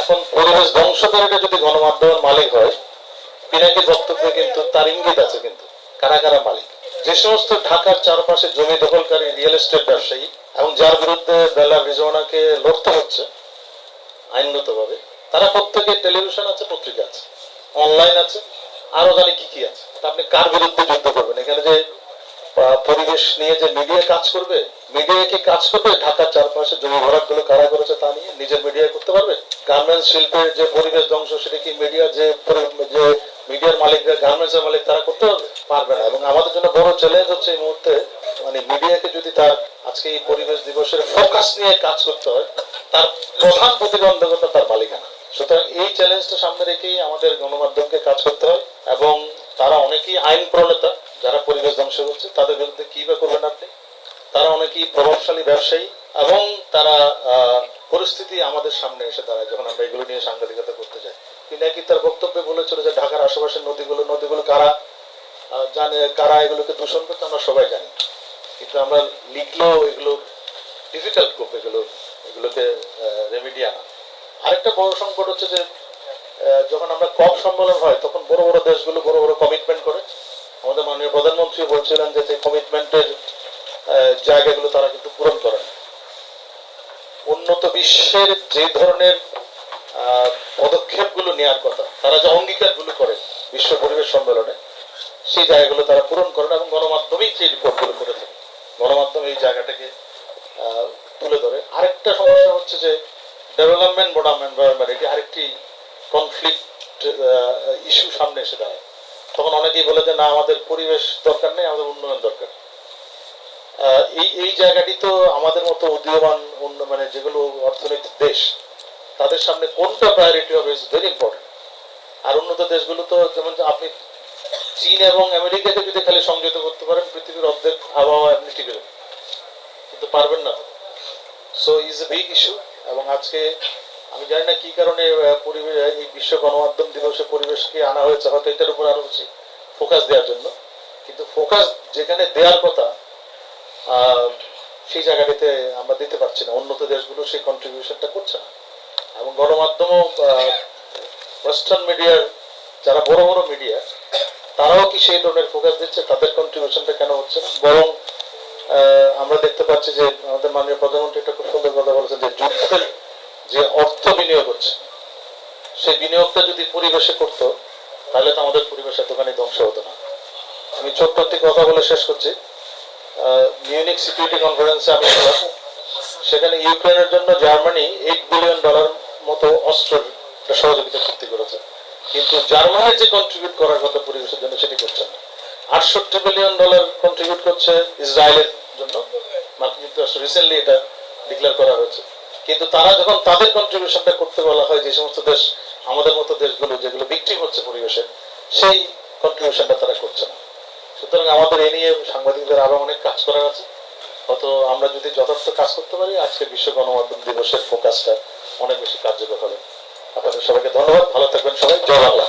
এখন পরিবেশ ধ্বংসকারীটা যদি গণমাধ্যমের মালিক হয় পিনাকি বক্তব্যে কিন্তু তার ইঙ্গিত আছে কিন্তু, কারা কারা মালিক? যে সমস্ত ঢাকার চারপাশে জমি দখলকারী রিয়েল এস্টেট ব্যবসায়ী এবং যার বিরুদ্ধে বেলা রিজওয়ানাকে লড়তে হচ্ছে, আইনগতভাবে, তারা প্রত্যেকে টেলিভিশন আছে, পত্রিকা আছে, অনলাইন আছে, আরও জানি কি কি আছে। আপনি কার বিরুদ্ধে যুদ্ধ করবেন? এখানে যে পরিবেশ নিয়ে যে মিডিয়া কাজ করবে, মিডিয়া কি কাজ করবে? ঢাকার চারপাশে জমি ভরাটগুলো কারা করেছে তা নিয়ে নিজের মিডিয়া করতে পারবে? গার্মেন্টস যে পরিবেশ ধ্বংস, সেটা কি মিডিয়া যে যে মিডিয়ার মালিকরা গার্মেন্টস এর মালিক, তারা করতে পারবে? না। এবং আমাদের জন্য বড় চ্যালেঞ্জ হচ্ছে এই মুহূর্তে মানে মিডিয়াকে যদি তার আজকে এই পরিবেশ দিবসের ফোকাস নিয়ে কাজ করতে হয়, তার প্রধান প্রতিবন্ধকতা তার মালিকানা। সুতরাং এই চ্যালেঞ্জটা সামনে রেখেই আমাদের গণমাধ্যমকে কাজ করতে হয়, এবং তারা অনেকেই আইন প্রণেতা, যারা পরিবেশ ধ্বংস করছে, তাদের বিরুদ্ধে কি বা করবেন আপনি? তারা অনেকেই প্রভাবশালী ব্যবসায়ী এবং তারা পরিস্থিতি আমাদের সামনে এসে দাঁড়ায় যখন আমরা এগুলো নিয়ে সাংবাদিকতা করতে যাই। পিনাকি তার বক্তব্যে বলেছিল যে ঢাকার আশেপাশের নদীগুলো নদীগুলো কারা জানে, কারা এগুলোকে দূষণ করতে আমরা সবাই জানি। কিন্তু আমরা লিখলেও এগুলো ডিফিকাল্ট খুব এগুলো, এগুলোকে রেমেডি আনা। আরেকটা বড় সংকট হচ্ছে যে যখন আমরা কপ সম্মেলন হয়, তখন বড় বড় দেশগুলো বড় বড় কমিটমেন্ট করে। আমাদের মাননীয় প্রধানমন্ত্রী বলছিলেন যে সেই কমিটমেন্টের জায়গাগুলো তারা কিন্তু পূরণ করেন উন্নত বিশ্বের যে ধরনের আহ, পদক্ষেপগুলো নেওয়ার কথা তারা যে অঙ্গীকারগুলো করে বিশ্ব পরিবেশ সম্মেলনে সেই জায়গাগুলো তারা পূরণ করেন এবং গণমাধ্যমেই সেই রিপোর্টগুলো করে থাকে। গণমাধ্যম এই জায়গাটাকে তুলে ধরে। আরেকটা সমস্যা হচ্ছে যে ডেভেলপমেন্ট বনাম এনভায়রনমেন্ট এটি আরেকটি কনফ্লিক্ট ইস্যু সামনে এসে দাঁড়ায়। তখন অনেকেই বলে যে না আমাদের পরিবেশ দরকার নেই আমাদের উন্নয়ন দরকার এই এই জায়গাটি তো আমাদের মতো উদীয়মান উন্ন- মানে যেগুলো অর্থনৈতিক দেশ, তাদের সামনে কোনটা প্রায়োরিটি হবে ইজ ভেরি ইম্পর্টেন্ট আর উন্নত দেশগুলো তো যেমন আপনি চীন এবং আমেরিকাকে যদি খালি সংযত করতে পারেন, পৃথিবীর অর্ধেক আবহাওয়া আপনি ঠিক কিন্তু পারবেন না so is a big issue এবং আজকে আমি জানি না কি কারণে পরিবেশ এই বিশ্ব গণমাধ্যম দিবসে পরিবেশকে আনা হয়েছে, হয়তো এটার উপর আরও বেশি ফোকাস দেওয়ার জন্য। কিন্তু ফোকাস যেখানে দেওয়ার কথা সেই জায়গাটিতে আমরা দিতে পারছি না। উন্নত দেশগুলো সেই কন্ট্রিবিউশনটা করছে না। এবং গণমাধ্যমও ওয়েস্টার্ন মিডিয়ার যারা বড় বড় মিডিয়া তারাও কি সেই ধরনের ফোকাস দিচ্ছে? তাদের কন্ট্রিবিউশনটা কেন হচ্ছে না? বরং আমরা দেখতে পাচ্ছি যে আমাদের মাননীয় প্রধানমন্ত্রী একটা খুব সুন্দর কথা বলেছেন যে যুদ্ধের যে অর্থ বিনিয়োগ হচ্ছে, সেই বিনিয়োগটা যদি পরিবেশে করতো, তাহলে তো আমাদের পরিবেশ এতখানি ধ্বংস হতো না। আমি ছোট্ট একটি কথা বলে শেষ করছি। মিউনিক সিকিউরিটি কনফারেন্সে আমি সেখানে ইউক্রেনের জন্য জার্মানি এইট বিলিয়ন ডলার মতো অস্ত্রের একটা সহযোগিতা চুক্তি করেছে। কিন্তু জার্মানি যে কন্ট্রিবিউট করার কথা পরিবেশের জন্য সেটি করছে না। আটষট্টি বিলিয়ন ডলার কন্ট্রিবিউট করছে ইসরায়েলের জন্য। মার্কিন যুক্তরাষ্ট্র রিসেন্টলি এটা ডিক্লেয়ার করা হয়েছে। কিন্তু তারা যখন তাদের কন্ট্রিবিউশনটা করতে বলা হয়, যে সমস্ত দেশ, আমাদের মতো দেশগুলো যেগুলো বিক্রি হচ্ছে পরিবেশে, সেই কন্ট্রিবিউশনটা তারা করছে না। সুতরাং আমাদের এ নিয়ে সাংবাদিকদের আরও অনেক কাজ করার আছে। হয়তো আমরা যদি যথার্থ কাজ করতে পারি, আজকে বিশ্ব গণমাধ্যম দিবসের ফোকাসটা অনেক বেশি কার্যকর হবে। আপনাদের সবাইকে ধন্যবাদ, ভালো থাকবেন সবাই। জয় বাংলা।